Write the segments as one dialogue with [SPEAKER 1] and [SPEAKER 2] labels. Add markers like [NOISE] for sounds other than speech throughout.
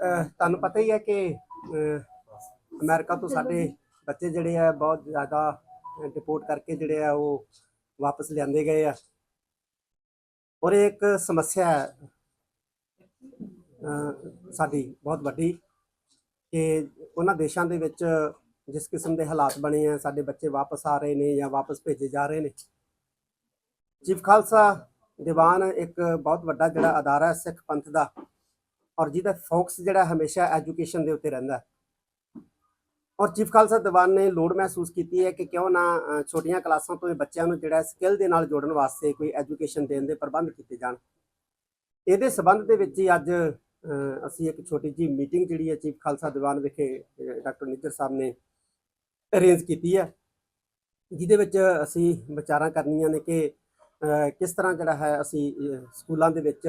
[SPEAKER 1] ਤੁਹਾਨੂੰ ਪਤਾ ਹੀ ਹੈ ਕਿ ਅਹ, ਅਮਰੀਕਾ ਤੋਂ ਸਾਡੇ ਬੱਚੇ ਜਿਹੜੇ ਆ ਬਹੁਤ ਜ਼ਿਆਦਾ ਡਿਪੋਰਟ ਕਰਕੇ ਜਿਹੜੇ ਆ ਉਹ ਵਾਪਸ ਲਿਆਂਦੇ ਗਏ ਆ। ਔਰ ਇਹ ਇੱਕ ਸਮੱਸਿਆ ਹੈ ਸਾਡੀ ਬਹੁਤ ਵੱਡੀ ਕਿ ਉਹਨਾਂ ਦੇਸ਼ਾਂ ਦੇ ਵਿੱਚ ਜਿਸ ਕਿਸਮ ਦੇ ਹਾਲਾਤ ਬਣੇ ਆ ਸਾਡੇ ਬੱਚੇ ਵਾਪਸ ਆ ਰਹੇ ਨੇ ਜਾਂ ਵਾਪਸ ਭੇਜੇ ਜਾ ਰਹੇ ਨੇ। ਚੀਫ ਖਾਲਸਾ ਦੀਵਾਨ ਇੱਕ ਬਹੁਤ ਵੱਡਾ ਜਿਹੜਾ ਅਦਾਰਾ ਹੈ ਸਿੱਖ ਪੰਥ ਦਾ ਔਰ ਜਿਹਦਾ ਫੋਕਸ ਜਿਹੜਾ ਹਮੇਸ਼ਾ ਐਜੂਕੇਸ਼ਨ ਦੇ ਉੱਤੇ ਰਹਿੰਦਾ ਔਰ ਚੀਫ ਖਾਲਸਾ ਦੀਵਾਨ ਨੇ ਲੋੜ ਮਹਿਸੂਸ ਕੀਤੀ ਹੈ ਕਿ ਕਿਉਂ ਨਾ ਛੋਟੀਆਂ ਕਲਾਸਾਂ ਤੋਂ ਬੱਚਿਆਂ ਨੂੰ ਜਿਹੜਾ ਸਕਿੱਲ ਦੇ ਨਾਲ ਜੋੜਨ ਵਾਸਤੇ ਕੋਈ ਐਜੂਕੇਸ਼ਨ ਦੇਣ ਦੇ ਪ੍ਰਬੰਧ ਕੀਤੇ ਜਾਣ। ਇਹਦੇ ਸਬੰਧ ਦੇ ਵਿੱਚ ਹੀ ਅੱਜ ਅਸੀਂ ਇੱਕ ਛੋਟੀ ਜੀ ਮੀਟਿੰਗ ਜਿਹੜੀ ਹੈ ਚੀਫ ਖਾਲਸਾ ਦੀਵਾਨ ਵਿਖੇ ਡਾਕਟਰ ਨਿੱਜਰ ਸਾਹਿਬ ਨੇ ਅਰੇਂਜ ਕੀਤੀ ਹੈ। ਜਿਹਦੇ ਵਿੱਚ ਅਸੀਂ ਵਿਚਾਰਾਂ ਕਰਨੀਆਂ ਨੇ ਕਿ ਕਿਸ ਤਰ੍ਹਾਂ ਜਿਹੜਾ ਹੈ ਅਸੀਂ ਸਕੂਲਾਂ ਦੇ ਵਿੱਚ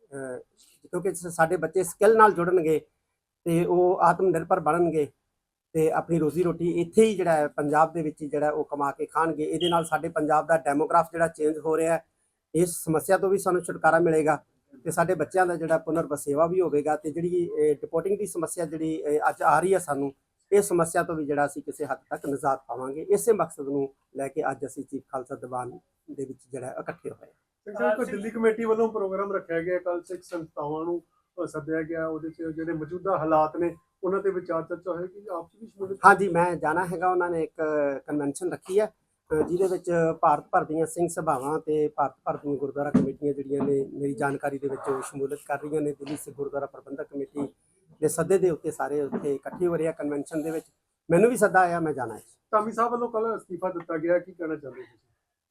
[SPEAKER 1] ਕਿਉਂਕਿ ਸਾਡੇ ਬੱਚੇ ਸਕਿੱਲ ਨਾਲ ਜੁੜਨਗੇ ਤੇ ਉਹ ਆਤਮ ਨਿਰਭਰ ਬਣਨਗੇ ਤੇ ਆਪਣੀ ਰੋਜ਼ੀ ਰੋਟੀ ਇੱਥੇ ਹੀ ਜਿਹੜਾ ਹੈ, ਪੰਜਾਬ ਦੇ ਵਿੱਚ ਜਿਹੜਾ ਉਹ ਕਮਾ ਕੇ ਖਾਣਗੇ ਇਹਦੇ ਨਾਲ ਸਾਡੇ ਪੰਜਾਬ ਦਾ ਡੈਮੋਗ੍ਰਾਫ ਜਿਹੜਾ ਚੇਂਜ ਹੋ ਰਿਹਾ ਹੈ, ਇਸ ਸਮੱਸਿਆ ਤੋਂ ਵੀ ਸਾਨੂੰ ਛੁਟਕਾਰਾ ਮਿਲੇਗਾ ਤੇ ਸਾਡੇ ਬੱਚਿਆਂ ਦਾ ਜਿਹੜਾ ਪੁਨਰ ਵਸੇਵਾ ਵੀ ਹੋਵੇਗਾ ਤੇ ਜਿਹੜੀ ਡਿਪੋਰਟਿੰਗ ਦੀ ਸਮੱਸਿਆ ਜਿਹੜੀ ਅੱਜ ਆ ਰਹੀ ਹੈ ਸਾਨੂੰ, ਇਹ ਸਮੱਸਿਆ ਤੋਂ ਵੀ ਜਿਹੜਾ ਅਸੀਂ ਕਿਸੇ ਹੱਦ ਤੱਕ ਨਜ਼ਾਤ ਪਾਵਾਂਗੇ ਇਸੇ ਮਕਸਦ ਨੂੰ ਲੈ ਕੇ ਅੱਜ ਅਸੀਂ ਚੀਫ ਖਾਲਸਾ ਦੀਵਾਨ ਦੇ ਵਿੱਚ ਜਿਹੜਾ ਇਕੱਠੇ ਹੋਏ ਹਾਂ।
[SPEAKER 2] ਸਿੰਘ ਸਾਹਿਬ ਕੋਈ ਦਿੱਲੀ ਕਮੇਟੀ ਵੱਲੋਂ ਪ੍ਰੋਗਰਾਮ ਰੱਖਿਆ ਗਿਆ ਕੱਲ ਸਿੱਖ ਸੰਸਥਾਵਾਂ ਨੂੰ ਸੱਦਿਆ ਗਿਆ ਉਹਦੇ 'ਚ ਜਿਹੜੇ ਮੌਜੂਦਾ ਹਾਲਾਤ ਨੇ ਉਹਨਾਂ ਤੇ ਵਿਚਾਰ ਚਰਚਾ ਹੋਏਗੀ ਆਪਸ ਵਿੱਚ ਸ਼ਮੂਲੀਅਤ
[SPEAKER 1] ਹਾਂਜੀ ਮੈਂ ਜਾਣਾ ਹੈਗਾ ਉਹਨਾਂ ਨੇ ਇੱਕ ਕਨਵੈਨਸ਼ਨ ਰੱਖੀ ਹੈ ਜਿਹਦੇ ਵਿੱਚ ਭਾਰਤ ਭਰ ਦੀਆਂ ਸਿੰਘ ਸਭਾਵਾਂ ਤੇ ਭਾਰਤ ਭਰ ਦੀਆਂ ਗੁਰਦੁਆਰਾ ਕਮੇਟੀਆਂ ਜਿਹੜੀਆਂ ਨੇ ਮੇਰੀ ਜਾਣਕਾਰੀ ਦੇ ਵਿੱਚ ਉਹ ਸ਼ਮੂਲੀਅਤ ਕਰ ਰਹੀਆਂ ਨੇ ਦਿੱਲੀ ਸਿੱਖ ਗੁਰਦੁਆਰਾ ਪ੍ਰਬੰਧਕ ਕਮੇਟੀ ਦੇ ਸੱਦੇ ਦੇ ਉੱਤੇ ਸਾਰੇ ਉੱਥੇ ਇਕੱਠੇ ਹੋ ਰਹੇ ਆ ਕਨਵੈਨਸ਼ਨ ਦੇ ਵਿੱਚ। ਮੈਨੂੰ ਵੀ ਸੱਦਾ ਆਇਆ ਮੈਂ ਜਾਣਾ ਹੈ।
[SPEAKER 2] ਧਾਮੀ ਸਾਹਿਬ ਵੱਲੋਂ ਕੱਲ ਅਸਤੀਫਾ ਦਿੱਤਾ ਗਿਆ ਕੀ ਕਹਿਣਾ ਚਾਹੁੰਦੇ ਤੁਸੀਂ?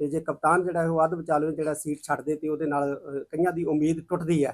[SPEAKER 1] ਤੇ ਜੇ ਕਪਤਾਨ ਜਿਹੜਾ ਹੈ ਉਹ ਅੱਧ ਵਿਚਾਲੇ ਜਿਹੜਾ ਸੀਟ ਛੱਡ ਦੇ ਤੇ ਉਹਦੇ ਨਾਲ ਕਈਆਂ ਦੀ ਉਮੀਦ ਟੁੱਟਦੀ ਹੈ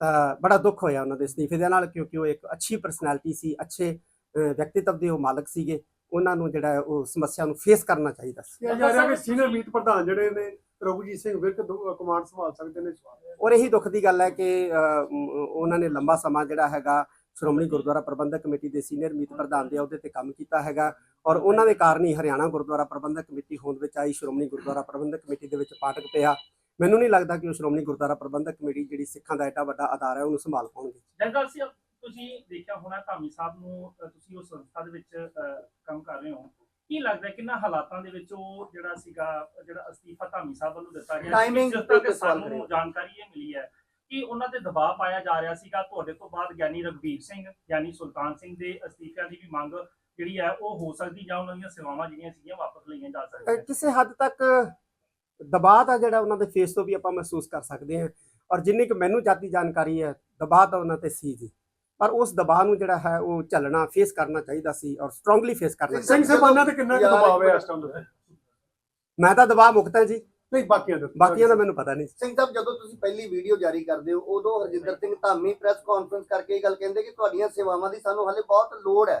[SPEAKER 1] ਤਾਂ ਬੜਾ ਦੁੱਖ ਹੋਇਆ ਉਹਨਾਂ ਦੇ ਅਸਤੀਫੇ ਦੇ ਨਾਲ ਕਿਉਂਕਿ ਉਹ ਇੱਕ ਅੱਛੀ ਪਰਸਨੈਲਿਟੀ ਸੀ ਅੱਛੇ ਵਿਅਕਤੀਤਵ ਦੇ ਉਹ ਮਾਲਕ ਸੀਗੇ ਉਹਨਾਂ ਨੂੰ ਜਿਹੜਾ ਉਹ ਸਮੱਸਿਆ ਨੂੰ ਫੇਸ ਕਰਨਾ ਚਾਹੀਦਾ ਸੀ।
[SPEAKER 2] ਜਾ ਰਿਹਾ ਕਿ ਸੀਨੀਅਰ ਮੀਤ ਪ੍ਰਧਾਨ ਜਿਹੜੇ ਨੇ ਰਘੁਜੀਤ ਸਿੰਘ ਵਿਰਕ ਕਮਾਂਡ ਸੰਭਾਲ ਸਕਦੇ ਨੇ
[SPEAKER 1] ਔਰ ਇਹੀ ਦੁੱਖ ਦੀ ਗੱਲ ਹੈ ਕਿ ਉਹਨਾਂ ਨੇ ਲੰਬਾ ਸਮਾਂ ਜਿਹੜਾ ਹੈਗਾ ਸ਼੍ਰੋਮਣੀ ਗੁਰਦੁਆਰਾ ਪ੍ਰਬੰਧਕ ਕਮੇਟੀ ਦੇ ਸੀਨੀਅਰ ਮੀਤ ਪ੍ਰਧਾਨ ਦੇ ਅਹੁਦੇ ਤੇ ਕੰਮ ਕੀਤਾ ਹੈਗਾ। ਔਰ ਉਹਨਾਂ ਦੇ ਕਾਰਨ ਹੀ ਹਰਿਆਣਾ ਗੁਰਦੁਆਰਾ ਪ੍ਰਬੰਧਕ ਕਮੇਟੀ ਹੋਂਦ ਵਿੱਚ ਆਈ ਸ਼੍ਰੋਮਣੀ ਗੁਰਦੁਆਰਾ ਪ੍ਰਬੰਧਕ ਕਮੇਟੀ ਦੇ ਵਿੱਚ ਪਾਟਕ ਪਿਆ। ਮੈਨੂੰ ਨਹੀਂ ਲੱਗਦਾ ਕਿ ਉਹ ਸ਼੍ਰੋਮਣੀ ਗੁਰਦੁਆਰਾ ਪ੍ਰਬੰਧਕ ਕਮੇਟੀ ਜਿਹੜੀ ਸਿੱਖਾਂ ਦਾ ਐਡਾ ਵੱਡਾ ਅਦਾਰਾ ਹੈ ਉਹਨੂੰ ਸੰਭਾਲ ਪਾਉਣਗੇ।
[SPEAKER 3] ਜਨਰਲ ਸਿੰਘ ਤੁਸੀਂ ਦੇਖਿਆ ਹੋਣਾ ਧਾਮੀ ਸਾਹਿਬ ਨੂੰ ਤੁਸੀਂ ਉਸ ਸੰਸਥਾ ਦੇ ਵਿੱਚ ਕੰਮ ਕਰ ਰਹੇ ਹੋ। ਕੀ ਲੱਗਦਾ ਹੈ ਕਿੰਨਾ ਹਾਲਾਤਾਂ ਦੇ ਵਿੱਚ ਉਹ ਜਿਹੜਾ ਸੀਗਾ ਜਿਹੜਾ ਅਸਤੀਫਾ ਧਾਮੀ ਸਾਹਿਬ ਵੱਲੋਂ ਦਿੱਤਾ ਗਿਆ ਜਿਸ
[SPEAKER 1] ਤੇ
[SPEAKER 3] ਸਾਨੂੰ। ਜਾਣਕਾਰੀ ਇਹ ਮਿਲੀ ਹੈ ਕਿ ਉਹਨਾਂ ਤੇ ਦਬਾਅ ਪਾਇਆ ਜਾ ਰਿਹਾ ਸੀਗਾ। ਤੁਹਾਡੇ ਤੋਂ ਬਾਅਦ ਗਿਆਨੀ ਰਗਵੀਰ ਸਿੰਘ ਗਿਆਨੀ ਸੁਲਤਾਨ ਸਿੰਘ ਦੇ ਅਸਤੀਫਿਆਂ ਦੀ ਵੀ ਮੰਗ ਜਿਹੜੀ ਹੈ ਉਹ ਹੋ ਸਕਦੀ ਜਾਂ ਉਹਨਾਂ ਦੀਆਂ ਸੇਵਾਵਾਂ ਜਿਹੜੀਆਂ ਸੀਗੀਆਂ ਵਾਪਸ ਲਈਆਂ ਜਾ ਸਕਦੀਆਂ
[SPEAKER 1] ਕਿਸੇ ਹੱਦ ਤੱਕ ਦਬਾਅ ਦਾ ਜਿਹੜਾ ਉਹਨਾਂ ਦੇ ਫੇਸ ਤੋਂ ਵੀ ਆਪਾਂ ਮਹਿਸੂਸ ਕਰ ਸਕਦੇ ਹਾਂ ਔਰ ਜਿੰਨੀ ਕੁ ਮੈਨੂੰ ਜਾਤੀ ਜਾਣਕਾਰੀ ਹੈ ਦਬਾਅ ਤਾਂ ਉਹਨਾਂ ਤੇ ਸੀ ਜੀ। ਪਰ ਉਸ ਦਬਾਅ ਨੂੰ ਜਿਹੜਾ ਹੈ ਉਹ ਝੱਲਣਾ ਫੇਸ ਕਰਨਾ ਚਾਹੀਦਾ ਸੀ ਔਰ ਸਟਰੋਂਗਲੀ ਫੇਸ ਕਰਨਾ
[SPEAKER 2] ਸਿੰਘ
[SPEAKER 1] ਚਾਹੀਦਾ
[SPEAKER 2] ਸਾਹਿਬਾਨਾਂ ਤੇ ਕਿੰਨਾ ਕੁ
[SPEAKER 4] ਯਾਰ,
[SPEAKER 2] ਦਬਾਅ ਹੈ ਇਸ ਟਾਈਮ ਤੇ
[SPEAKER 1] ਮੈਂ ਤਾਂ ਦਬਾਅ ਮੁਕਤ ਹਾਂ ਜੀ।
[SPEAKER 2] ਨਹੀਂ ਬਾਕੀਆਂ ਦੇ
[SPEAKER 1] ਬਾਕੀਆਂ ਦਾ ਮੈਨੂੰ ਪਤਾ ਨਹੀਂ।
[SPEAKER 4] ਸਿੰਘ ਸਾਹਿਬ ਜਦੋਂ ਤੁਸੀਂ ਪਹਿਲੀ ਵੀਡੀਓ ਜਾਰੀ ਕਰਦੇ ਹੋ ਉਦੋਂ ਹਰਜਿੰਦਰ ਸਿੰਘ ਧਾਮੀ ਪ੍ਰੈਸ ਕਾਨਫਰੰਸ ਕਰਕੇ ਇਹ ਗੱਲ ਕਹਿੰਦੇ ਕਿ ਤੁਹਾਡੀਆਂ ਸੇਵਾਵਾਂ ਦੀ ਸਾਨੂੰ ਹਾਲੇ ਬਹੁਤ ਲੋੜ ਹੈ।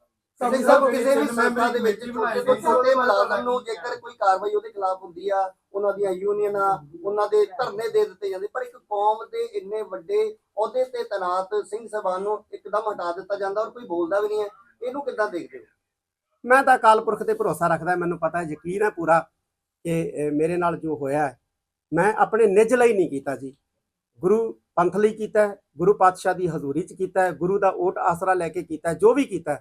[SPEAKER 4] ਸਿੰਘ ਸਾਹਿਬ ਕਿਸੇ ਵੀ ਸੰਸਥਾ ਦੇ ਵਿੱਚ ਤੋਂ ਛੋਟੇ ਮੁਲਾਜ਼ਮ ਨੂੰ ਜੇਕਰ ਕੋਈ ਕਾਰਵਾਈ ਉਹਦੇ ਖਿਲਾਫ ਹੁੰਦੀ ਆ ਉਹਨਾਂ ਦੀਆਂ ਯੂਨੀਅਨਾਂ ਉਹਨਾਂ ਦੇ ਧਰਨੇ ਦੇ ਦਿੱਤੇ ਜਾਂਦੇ। ਪਰ ਇੱਕ ਕੌਮ ਦੇ ਇੰਨੇ ਵੱਡੇ ਅਹੁਦੇ ਤੇ ਤੈਨਾਤ ਸਿੰਘ ਸਾਹਿਬਾਨ ਨੂੰ ਇੱਕਦਮ ਹਟਾ ਦਿੱਤਾ ਜਾਂਦਾ ਔਰ ਕੋਈ ਬੋਲਦਾ ਵੀ ਨਹੀਂ ਹੈ। ਇਹਨੂੰ ਕਿੱਦਾਂ ਦੇਖਦੇ ਹੋ?
[SPEAKER 1] ਮੈਂ ਤਾਂ ਅਕਾਲ ਪੁਰਖ ਤੇ ਭਰੋਸਾ ਰੱਖਦਾ ਮੈਨੂੰ ਪਤਾ ਹੈ ਯਕੀਨ ਹੈ ਪੂਰਾ ਕਿ ਮੇਰੇ ਨਾਲ ਜੋ ਹੋਇਆ ਹੈ, ਮੈਂ ਆਪਣੇ ਨਿੱਜ ਲਈ ਨਹੀਂ ਕੀਤਾ ਜੀ। ਗੁਰੂ ਪੰਥ ਲਈ ਕੀਤਾ ਹੈ, ਗੁਰੂ ਪਾਤਸ਼ਾਹ ਦੀ ਹਜ਼ੂਰੀ 'ਚ ਕੀਤਾ ਹੈ, ਗੁਰੂ ਦਾ ਓਟ ਆਸਰਾ ਲੈ ਕੇ ਕੀਤਾ ਜੋ ਵੀ ਕੀਤਾ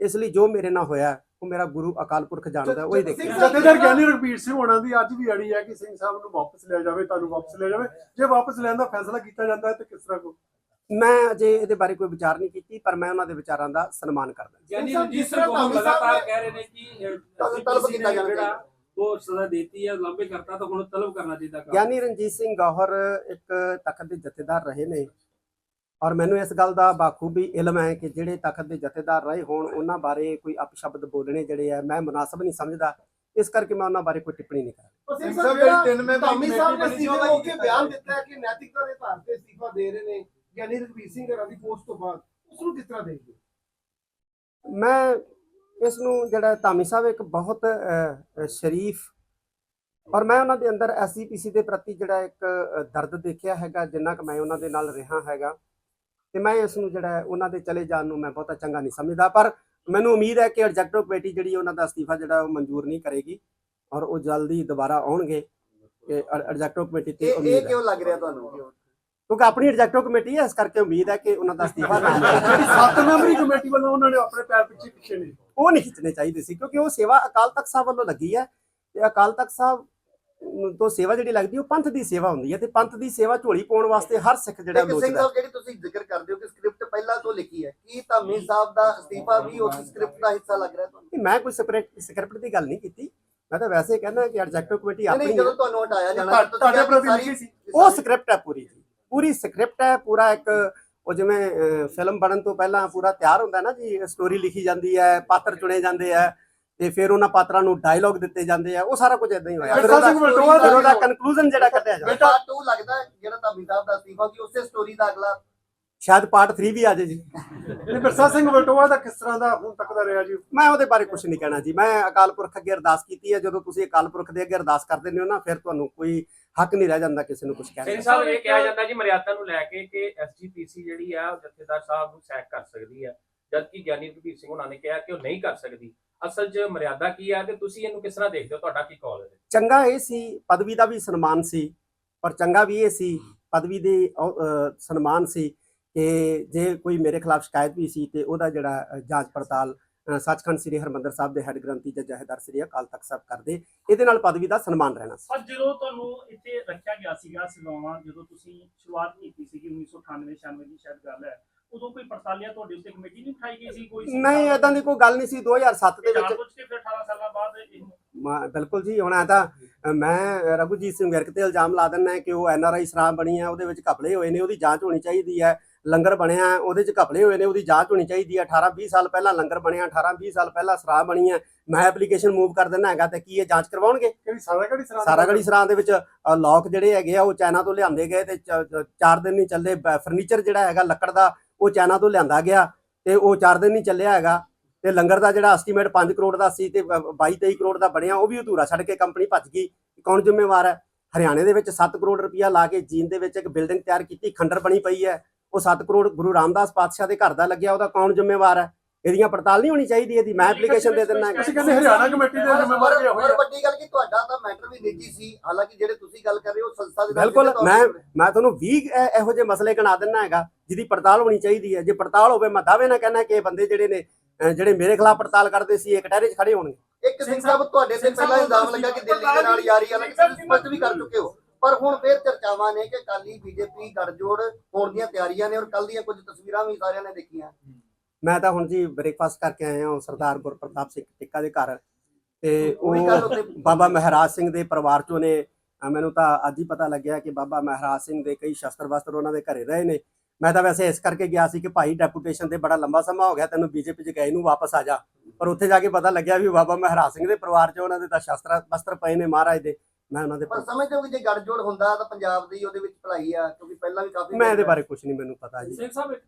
[SPEAKER 1] ਇਸ ਲਈ ਜੋ ਮੇਰੇ ਨਾਲ ਹੋਇਆ ਉਹ ਮੇਰਾ ਗੁਰੂ ਅਕਾਲ ਪੁਰਖ ਜਾਣਦਾ ਉਹ ਹੀ ਦੇਖੇਗਾ
[SPEAKER 2] ਜਥੇਦਾਰ ਗਿਆਨੀ ਰਘਬੀਰ ਸਿੰਘ ਹੋਣਾ ਦੀ ਅੱਜ ਵੀ ਅੜੀ ਹੈ ਕਿ ਸਿੰਘ ਸਾਹਿਬ ਨੂੰ ਵਾਪਸ ਲਿਆ ਜਾਵੇ ਤੁਹਾਨੂੰ ਵਾਪਸ ਲਿਆ ਜਾਵੇ। ਜੇ ਵਾਪਸ ਲੈਣ ਦਾ ਫੈਸਲਾ ਕੀਤਾ ਜਾਂਦਾ ਹੈ ਤਾਂ ਕਿਸ ਤਰ੍ਹਾਂ ਕੋ
[SPEAKER 1] ਮੈਂ ਅਜੇ ਇਹਦੇ ਬਾਰੇ ਕੋਈ ਵਿਚਾਰ ਨਹੀਂ ਕੀਤੀ ਪਰ ਮੈਂ ਉਹਨਾਂ ਦੇ ਵਿਚਾਰਾਂ ਦਾ ਸਨਮਾਨ ਕਰਦਾ
[SPEAKER 5] ਯਾਨੀ ਰਣਜੀਤ
[SPEAKER 4] ਜਿਸ ਤਰ੍ਹਾਂ
[SPEAKER 5] ਸਿੰਘ ਉਹ
[SPEAKER 4] ਧਾਮੀ ਸਾਹਿਬ
[SPEAKER 5] ਲਗਾਤਾਰ
[SPEAKER 4] ਨੇ-
[SPEAKER 5] ਕਹਿ ਰਹੇ ਨੇ ਕਿ ਅਹ,
[SPEAKER 4] ਤਲਬ- ਤਲਬ
[SPEAKER 5] CPC
[SPEAKER 4] ਕੀਤਾ
[SPEAKER 5] ਨੇ
[SPEAKER 4] ਜਾਣਾ
[SPEAKER 5] ਜਿਹੜਾ
[SPEAKER 4] ਚਾਹੀਦਾ।
[SPEAKER 5] ਉਹ ਸਜ਼ਾ ਦਿੱਤੀ ਹੈ ਲੰਬੇ ਕਰਤਾ ਤਾਂ ਹੁਣ ਤਲਬ ਕਰਨਾ ਚਾਹੀਦਾ ਕੰਮ।
[SPEAKER 1] ਗਿਆਨੀ ਰਣਜੀਤ ਸਿੰਘ ਗੌਹਰ ਇੱਕ ਤਖਤ ਦੇ ਜਥੇਦਾਰ ਰਹੇ ਨੇ। ਔਰ ਮੈਨੂੰ ਇਸ ਗੱਲ ਦਾ ਬਾਖੂਬੀ ਇਲਮ ਹੈ ਕਿ ਜਿਹੜੇ ਤਖਤ ਦੇ ਜਥੇਦਾਰ ਰਹੇ ਹੋਣ ਉਹਨਾਂ ਬਾਰੇ ਕੋਈ ਅਪਸ਼ਬਦ ਬੋਲਣੇ ਜਿਹੜੇ ਆ ਮੈਂ ਮੁਨਾਸਬ ਨਹੀਂ ਸਮਝਦਾ। ਇਸ ਕਰਕੇ ਮੈਂ ਉਹਨਾਂ ਬਾਰੇ ਕੋਈ ਟਿੱਪਣੀ ਨਹੀਂ ਕਰਾਂ
[SPEAKER 6] ਸਿੰਘ ਸਾਹਿਬ ਜਿਹੜਾ ਤਿੰਨ ਮੈਂ ਧਾਮੀ ਸਾਹਿਬ ਨੇ ਅਸਤੀਫੇ ਹੋ ਕੇ ਬਿਆਨ ਦਿੱਤਾ ਹੈ ਕਿ ਨੈਤਿਕਤਾ ਦੇ ਆਧਾਰ ਤੇ ਅਸਤੀਫਾ ਦੇ ਰਹੇ ਨੇ ਗਿਆਨੀ ਰਘਬੀਰ ਸਿੰਘ ਹਰਾਂ ਦੀ ਪੋਸਟ ਤੋਂ ਬਾਅਦ। ਉਸ ਨੂੰ ਕਿਸ ਤਰ੍ਹਾਂ ਦੇਖਦੇ ਹੋ?
[SPEAKER 1] ਮੈਂ ਇਸ ਨੂੰ ਜਿਹੜਾ ਧਾਮੀ ਸਾਹਿਬ ਇੱਕ ਬਹੁਤ ਸ਼ਰੀਫ ਔਰ ਮੈਂ ਉਹਨਾਂ ਦੇ ਅੰਦਰ ਐਸਜੀਪੀਸੀ ਦੇ ਪ੍ਰਤੀ ਜਿਹੜਾ ਇੱਕ ਦਰਦ ਦੇਖਿਆ ਹੈਗਾ ਜਿੰਨਾ ਕਿ ਮੈਂ ਉਹਨਾਂ ਦੇ ਨਾਲ ਰਿਹਾ ਹੈਗਾ। ਤੇ ਮੈਂ ਇਸ ਨੂੰ ਜਿਹੜਾ ਉਹਨਾਂ ਦੇ ਚਲੇ ਜਾਣ ਨੂੰ ਮੈਂ ਬਹੁਤਾ ਚੰਗਾ ਨਹੀਂ ਸਮਝਦਾ ਪਰ ਮੈਨੂੰ ਉਮੀਦ ਹੈ ਕਿ ਐਗਜ਼ੈਕਟਿਵ ਕਮੇਟੀ ਜਿਹੜੀ ਉਹਨਾਂ ਦਾ ਅਸਤੀਫਾ ਜਿਹੜਾ ਉਹ ਮਨਜ਼ੂਰ ਨਹੀਂ ਕਰੇਗੀ ਔਰ ਉਹ ਜਲਦੀ ਦੁਬਾਰਾ ਆਉਣਗੇ। ਕਿ ਐਗਜ਼ੈਕਟਿਵ ਕਮੇਟੀ ਤੇ
[SPEAKER 4] ਇਹ ਇਹ
[SPEAKER 1] ਉਮੀਦ ਹੈ।
[SPEAKER 4] ਕਿਉਂ ਲੱਗ ਰਿਹਾ ਤੁਹਾਨੂੰ?
[SPEAKER 1] ਕਿਉਂਕਿ ਆਪਣੀ ਐਗਜ਼ੈਕਟਿਵ ਕਮੇਟੀ ਹੈ ਇਸ ਕਰਕੇ ਉਮੀਦ ਹੈ ਕਿ ਉਹਨਾਂ ਦਾ ਅਸਤੀਫਾ [LAUGHS] ਨਾ
[SPEAKER 2] ਜਿਹੜੀ ਸੱਤ ਮੈਂਬਰੀ ਕਮੇਟੀ ਵੱਲੋਂ ਉਹਨਾਂ ਨੇ ਆਪਣੇ ਪੈਰ ਪਿੱਛੇ ਪਿੱਛੇ ਨਹੀਂ।
[SPEAKER 1] ਉਹ ਨਹੀਂ ਖਿੱਚਣੇ ਚਾਹੀਦੇ ਸੀ ਕਿਉਂਕਿ ਉਹ ਸੇਵਾ ਅਕਾਲ ਤਖਤ ਸਾਹਿਬ ਵੱਲੋਂ ਲੱਗੀ ਹੈ। ਤੇ ਅਕਾਲ ਤਖਤ ਸਾਹਿਬ ਨੂੰ ਤੋਂ ਸੇਵਾ ਜਿਹੜੀ ਲੱਗਦੀ ਉਹ ਪੰਥ ਦੀ ਸੇਵਾ ਹੁੰਦੀ ਹੈ ਤੇ ਪੰਥ ਦੀ ਸੇਵਾ ਝੋਲੀ ਪਾਉਣ ਵਾਸਤੇ ਹਰ ਸਿੱਖ ਜਿਹੜਾ
[SPEAKER 4] ਸਿੰਘ
[SPEAKER 1] ਲੋਚਦਾ।
[SPEAKER 4] ਸਾਹਿਬ ਜਿਹੜੀ ਤੁਸੀਂ ਜ਼ਿਕਰ ਕਰਦੇ ਹੋ ਕਿ ਸਕ੍ਰਿਪਟ ਪਹਿਲਾਂ ਤੋਂ ਲਿਖੀ ਹੈ ਕੀ ਧਾਮੀ ਸਾਹਿਬ ਦਾ ਅਸਤੀਫਾ ਵੀ ਉਸ ਸਕ੍ਰਿਪਟ ਦਾ ਹਿੱਸਾ ਲੱਗ ਰਿਹਾ ਤੁਹਾਨੂੰ
[SPEAKER 1] ਮੈਂ ਕੋਈ ਸਕ੍ਰਿਪਟ ਸਕ੍ਰਿਪਟ ਦੀ ਗੱਲ ਨਹੀਂ ਕੀਤੀ ਮੈਂ ਤਾਂ ਵੈਸੇ ਕਹਿੰਦਾ ਕਿ ਐਗਜ਼ੈਕਟਿਵ ਕਮੇਟੀ ਆਪਣੀ।
[SPEAKER 4] ਜਦੋਂ ਤੁਹਾਨੂੰ ਹਟਾਇਆ ਜਾਣਾ
[SPEAKER 2] ਤੁਹਾਡੇ ਪ੍ਰਤੀ ਲਿਖੀ ਸੀ
[SPEAKER 1] ਉਹ ਸਕ੍ਰਿਪਟ ਹੈ ਪੂਰੀ ਜੀ ਪੂਰੀ ਸਕ੍ਰਿਪਟ ਹੈ ਪੂਰਾ ਇੱਕ ਉਹ ਜਿਵੇਂ ਫਿਲਮ ਬਣਨ ਤੋਂ ਪਹਿਲਾਂ ਪੂਰਾ ਤਿਆਰ ਹੁੰਦਾ ਨਾ ਜੀ ਸਟੋਰੀ ਲਿਖੀ ਜਾਂਦੀ ਹੈ ਪਾਤਰ ਚੁਣੇ ਜਾਂਦੇ ਆ ਤੇ ਫਿਰ ਉਹਨਾਂ ਪਾਤਰਾਂ ਨੂੰ ਡਾਇਲੌਗ ਦਿੱਤੇ ਜਾਂਦੇ ਆ ਉਹ ਸਾਰਾ ਕੁਝ ਇਦਾਂ ਹੀ ਹੋਇਆ। ਫਿਰ
[SPEAKER 2] ਬਿਰਸਾ
[SPEAKER 1] ਉਹਦਾ
[SPEAKER 2] ਸਿੰਘ
[SPEAKER 1] ਫਿਰ ਕਨਕਲੂਜਨ ਜਿਹੜਾ ਕੱਢਿਆ ਜਾਂਦਾ
[SPEAKER 4] ਬੇਟਾ ਟੂ ਲੱਗਦਾ ਜਿਹੜਾ ਧਾਮੀ ਸਾਹਿਬ ਦਾ ਅਸਤੀਫਾ ਕਿ ਉਸੇ ਸਟੋਰੀ ਦਾ ਅਗਲਾ
[SPEAKER 1] ਸ਼ਾਇਦ ਪਾਰਟ 3 ਵੀ ਆ ਜਾਏ ਜੀ।
[SPEAKER 2] ਇਹ ਬਿਰਸਾ ਸਿੰਘ ਵਲਟੋਆ ਦਾ ਕਿਸ ਤਰ੍ਹਾਂ ਦਾ ਹੁਣ ਤੱਕ ਦਾ ਰਿਹਾ ਜੀ?
[SPEAKER 1] ਮੈਂ ਉਹਦੇ ਬਾਰੇ ਕੁਝ ਨਹੀਂ ਕਹਿਣਾ ਜੀ। ਮੈਂ ਅਕਾਲ ਪੁਰਖ ਅੱਗੇ ਅਰਦਾਸ ਕੀਤੀ ਹੈ ਜਦੋਂ ਤੁਸੀਂ ਅਕਾਲ ਪੁਰਖ ਦੇ ਅੱਗੇ ਅਰਦਾਸ ਕਰਦੇ ਨੇ ਹੋ ਨਾ ਫਿਰ ਤੁਹਾਨੂੰ ਕੋਈ ਹੱਕ ਨਹੀਂ ਰਹਿ ਜਾਂਦਾ ਕਿਸੇ ਨੂੰ ਕੁਝ ਕਹਿਣ
[SPEAKER 5] ਸਿੰਘ
[SPEAKER 1] ਦਾ
[SPEAKER 5] ਸਾਹਿਬ ਇਹ ਕਿਹਾ ਜਾਂਦਾ ਜੀ ਮਰਿਆਦਾ ਨੂੰ ਲੈ ਕੇ ਕਿ ਐਸਜੀਪੀਸੀ ਜਿਹੜੀ ਆ ਉਹ ਜਥੇਦਾਰ ਸਾਹਿਬ ਨੂੰ ਸੈਕ ਕਰ ਸਕਦੀ ਹੈ ਜਦਕਿ ਗਿਆਨੀ ਰਘਬੀਰ ਸਿੰਘ ਉਹਨਾਂ ਨੇ ਕਿਹਾ ਕਿ ਉਹ ਨਹੀਂ ਕਰ ਸਕਦੀ। ਅਸਲ 'ਚ ਮਰਿਆਦਾ ਕੀ ਆ ਤੇ ਤੁਸੀਂ ਇਹਨੂੰ ਕਿਸ ਤਰ੍ਹਾਂ ਦੇਖਦੇ ਹੋ? ਤੁਹਾਡਾ ਕੀ ਕਾਲ ਹੈ?
[SPEAKER 1] ਚੰਗਾ ਇਹ ਸੀ ਪਦਵੀ ਦਾ ਵੀ ਸਨਮਾਨ ਸੀ ਪਰ ਚੰਗਾ ਵੀ ਇਹ ਸੀ ਪਦਵੀ ਦੇ ਸਨਮਾਨ ਸੀ ਕਿ ਜੇ ਕੋਈ ਮੇਰੇ ਖਿਲਾਫ ਸ਼ਿਕਾਇਤ ਵੀ ਸੀ ਤੇ ਉਹਦਾ ਜਿਹੜਾ ਜਾਂਚ ਪੜਤਾਲ ਸੱਚਖੰਡ ਸ੍ਰੀ ਹਰਮੰਦਰ ਸਾਹਿਬ ਦੇ ਹੈੱਡ ਗ੍ਰੰਥੀ ਜਾਂ ਜਹੇਦਾਰ ਸ੍ਰੀ ਅਕਾਲ ਤਖਤ ਸਾਹਿਬ ਕਰਦੇ ਇਹਦੇ ਨਾਲ ਪਦਵੀ ਦਾ ਸਨਮਾਨ ਰਹਿਣਾ ਸੀ।
[SPEAKER 3] ਪਰ ਜਦੋਂ ਤੁਹਾਨੂੰ ਇੱਥੇ ਰੱਖਿਆ ਗਿਆ ਸੀਗਾ ਸਿਲਵਾਵਾਂ ਜਦੋਂ ਤੁਸੀਂ ਸ਼ੁਰੂਆਤ ਕੀਤੀ ਸੀਗੀ 1998 96 ਦੀ ਸ਼ਾਇਦ ਗੱਲ ਹੈ ਉਦੋਂ ਕੋਈ ਪੜਤਾਲੀਆ ਤੁਹਾਡੇ ਉੱਤੇ ਕਮੇਟੀ ਨਹੀਂ ਉਠਾਈ ਗਈ ਸੀ ਕੋਈ
[SPEAKER 1] ਨਹੀਂ ਇਦਾਂ ਦੀ ਕੋਈ ਗੱਲ ਨਹੀਂ ਸੀ 2007 ਦੇ ਵਿੱਚ
[SPEAKER 3] ਪੁੱਛ ਕੇ ਫਿਰ 18 ਸਾਲਾਂ ਬਾਅਦ ਇਹ
[SPEAKER 1] ਬਿਲਕੁਲ ਜੀ ਹੁਣ ਆ ਤਾਂ ਮੈਂ ਰਘੁਜੀਤ ਸਿੰਘ ਵਿਰਕ ਤੇ ਇਲਜ਼ਾਮ ਲਾ ਦਿੰਦਾ ਕਿ ਉਹ ਐਨਆਰਆਈ ਸਰਾਂ ਬਣੀ ਹੈ ਉਹਦੇ ਵਿੱਚ ਘਪਲੇ ਹੋਏ ਨੇ ਉਹਦੀ ਜਾਂਚ ਹੋਣੀ ਚਾਹੀਦੀ ਹੈ ਲੰਗਰ ਬਣਿਆ ਹੈ, ਉਹਦੇ ਵਿੱਚ ਘਪਲੇ ਹੋਏ ਨੇ ਉਹਦੀ ਜਾਂਚ ਹੋਣੀ ਚਾਹੀਦੀ ਹੈ 18 20 ਸਾਲ ਪਹਿਲਾਂ ਲੰਗਰ ਬਣਿਆ 18 20 ਸਾਲ ਪਹਿਲਾਂ ਸਰਾਂ ਬਣੀ ਹੈ ਮੈਂ ਐਪਲੀਕੇਸ਼ਨ ਮੂਵ ਕਰ ਦਿੰਦਾ ਹੈਗਾ ਤੇ ਕੀ ਇਹ ਜਾਂਚ ਕਰਵਾਉਣਗੇ?
[SPEAKER 2] ਕਿਹੜੀ ਸਾਰਾ ਕਿਹੜੀ ਸਰਾਂ
[SPEAKER 1] ਸਾਰਾ ਗੜੀ ਸਰਾਂ ਦੇ ਵਿੱਚ ਲੋਕ ਜਿਹੜੇ ਹੈਗੇ ਆ ਉਹ ਚਾਈਨਾ ਤੋਂ ਲਿਆਂਦੇ ਗਏ ਤੇ 4 ਦਿਨ ਨਹੀਂ ਚੱਲੇ ਫਰਨੀਚਰ ਜਿਹੜਾ ਹੈਗਾ ਲੱਕੜ ਦਾ ਉਹ ਚਾਈਨਾ ਤੋਂ ਲਿਆਂਦਾ ਗਿਆ ਤੇ ਉਹ 4 ਦਿਨ ਨਹੀਂ ਚੱਲਿਆ ਹੈਗਾ। ਤੇ ਲੰਗਰ ਦਾ ਜਿਹੜਾ ਐਸਟੀਮੇਟ 5 ਕਰੋੜ ਦਾ ਸੀ ਤੇ 22 23 ਕਰੋੜ ਦਾ ਬਣਿਆ, ਉਹ ਵੀ ਅਧੂਰਾ ਛੱਡ ਕੇ ਕੰਪਨੀ ਭੱਜ ਗਈ। ਕੌਣ ਜ਼ਿੰਮੇਵਾਰ ਹੈ? ਹਰਿਆਣੇ ਦੇ ਵਿੱਚ 7 ਕਰੋੜ ਰੁਪਇਆ ਲਾ ਕੇ ਜੀਨ ਦੇ ਵਿੱਚ ਇੱਕ ਬਿਲਡਿੰਗ ਤਿਆਰ ਕੀਤੀ, ਖੰਡਰ ਬਣੀ ਪਈ ਹੈ। ਉਹ 7 ਕਰੋੜ ਗੁਰੂ ਰਾਮਦਾਸ ਪਾਤਸ਼ਾਹ ਦੇ ਘਰ ਦਾ ਲੱਗਿਆ, ਉਹਦਾ ਕੌਣ ਜ਼ਿੰਮੇਵਾਰ ਹੈ? ਇਹਦੀਆਂ ਪੜਤਾਲ ਨਹੀਂ ਹੋਣੀ ਚਾਹੀਦੀ ਇਹਦੀ ਮੈਂ ਐਪਲੀਕੇਸ਼ਨ ਦੇ ਦਿੰਦਾ।
[SPEAKER 2] ਤੁਸੀਂ ਕਹਿੰਦੇ ਹਰਿਆਣਾ ਕਮੇਟੀ ਦੇ ਜ਼ਿੰਮੇਵਾਰ ਹੋਏ
[SPEAKER 4] ਪਰ ਵੱਡੀ ਗੱਲ ਕਿ ਤੁਹਾਡਾ ਤਾਂ ਮੈਟਰ ਵੀ ਨਿੱਜੀ ਸੀ। ਹਾਲਾਂਕਿ ਜਿਹੜੇ ਤੁਸੀਂ ਗੱਲ ਕਰ ਰਹੇ ਹੋ ਸੰਸਥਾ ਦੇ
[SPEAKER 1] ਬਿਲਕੁਲ, ਮੈਂ- ਮੈਂ ਤੁਹਾਨੂੰ 20 ਇਹ- ਜਿਹੇ ਮਸਲੇ ਗਿਣਾ ਦਿੰਦਾ ਹੈਗਾ ਜਿਹਦੀ ਪੜਤਾਲ ਹੋਣੀ ਚਾਹੀਦੀ ਹੈ। ਜੇ ਪੜਤਾਲ ਹੋਵੇ ਮੈਂ ਦਾਅਵੇ ਨਾਲ ਕਹਿੰਦਾ ਕਿ ਇਹ ਬੰਦੇ ਜਿਹੜੇ ਨੇ ਜਿਹੜੇ ਮੇਰੇ ਖਿਲਾਫ ਪੜਤਾਲ ਕਰਦੇ ਸੀ ਇਹ ਕਟਹਿਰੇ 'ਚ ਖੜੇ ਹੋਣਗੇ।
[SPEAKER 4] ਇੱਕ ਸਿੰਘ ਸਾਹਿਬ ਤੁਹਾਡੇ ਤੇ ਪਹਿਲਾਂ ਇਲਜ਼ਾਮ ਲੱਗਾ ਕਿ ਦਿੱਲੀ ਦੇ ਨਾਲ ਯਾਰੀ ਵਾਲਾ ਤੁਸੀਂ ਸਪਸ਼ਟ ਵੀ ਕਰ ਚੁੱਕੇ ਹੋ। ਪਰ ਹੁਣ ਫੇਰ ਚਰਚਾਵਾਂ ਨੇ ਕਿ ਕਾਲੀ ਬੀਜੇਪੀ ਗੱਠਜੋੜ ਹੋਣ ਦੀਆਂ ਤਿਆਰੀਆਂ ਨੇ ਔਰ ਕੱਲ ਦੀਆਂ ਕੁਝ ਤਸਵੀਰਾਂ ਵੀ ਸਾਰਿਆਂ ਨੇ ਦੇਖੀਆਂ।
[SPEAKER 1] ਮੈਂ ਤਾਂ ਹੁਣ ਜੀ ਬ੍ਰੇਕਫਾਸਟ ਕਰਕੇ ਆਇਆ ਹਾਂ ਸਰਦਾਰ ਗੁਰਪ੍ਰਤਾਪ ਸਿੰਘ ਟਿੱਕਾ ਦੇ ਘਰ। ਤੇ
[SPEAKER 4] ਉਹੀ
[SPEAKER 1] ਬਾਬਾ ਮਹਾਰਾਜ ਸਿੰਘ ਦੇ ਪਰਿਵਾਰ ਚੋਂ ਨੇ ਮੈਨੂੰ ਤਾਂ ਅੱਜ ਹੀ ਪਤਾ ਲੱਗਿਆ ਕਿ ਬਾਬਾ ਮਹਾਰਾਜ ਸਿੰਘ ਦੇ ਕਈ ਸ਼ਸਤਰ ਵਸਤਰ ਉਹਨਾਂ ਦੇ ਘਰੇ ਰਹੇ ਨੇ। ਮੈਂ ਤਾਂ ਵੈਸੇ ਇਸ ਕਰਕੇ ਗਿਆ ਸੀ ਕਿ ਭਾਈ ਡੈਪੂਟੇਸ਼ਨ ਤੇ ਬੜਾ ਲੰਬਾ ਸਮਾਂ ਹੋ ਗਿਆ ਤੈਨੂੰ ਬੀਜੇਪੀ ਚ ਗਏ ਨੂੰ ਵਾਪਸ ਆ ਜਾ। ਪਰ ਉੱਥੇ ਜਾ ਕੇ ਪਤਾ ਲੱਗਿਆ ਵੀ ਬਾਬਾ ਮਹਾਰਾਜ ਸਿੰਘ ਦੇ ਪਰਿਵਾਰ ਚ ਉਹਨਾਂ ਦੇ ਤਾਂ ਸ਼ਸਤਰ ਬਸਤਰ ਪਏ ਨੇ ਮਹਾਰਾਜ ਦੇ। ਮੈਂ ਉਹਨਾਂ ਦੇ
[SPEAKER 4] ਪਰ ਸਮਝਦੇ ਹੋ ਕਿ ਜੇ ਗੱਠਜੋੜ ਹੁੰਦਾ ਤਾਂ ਪੰਜਾਬ ਦੀ ਉਹਦੇ ਵਿੱਚ ਭਲਾਈ ਆ ਕਿਉਂਕਿ ਪਹਿਲਾਂ ਵੀ ਕਾਫੀ
[SPEAKER 1] ਮੈਂ ਇਹਦੇ ਬਾਰੇ ਕੁਝ ਨਹੀਂ ਮੈਨੂੰ ਪਤਾ ਜੀ।
[SPEAKER 5] ਸਿੰਘ ਸਾਹਿਬ ਇੱਕ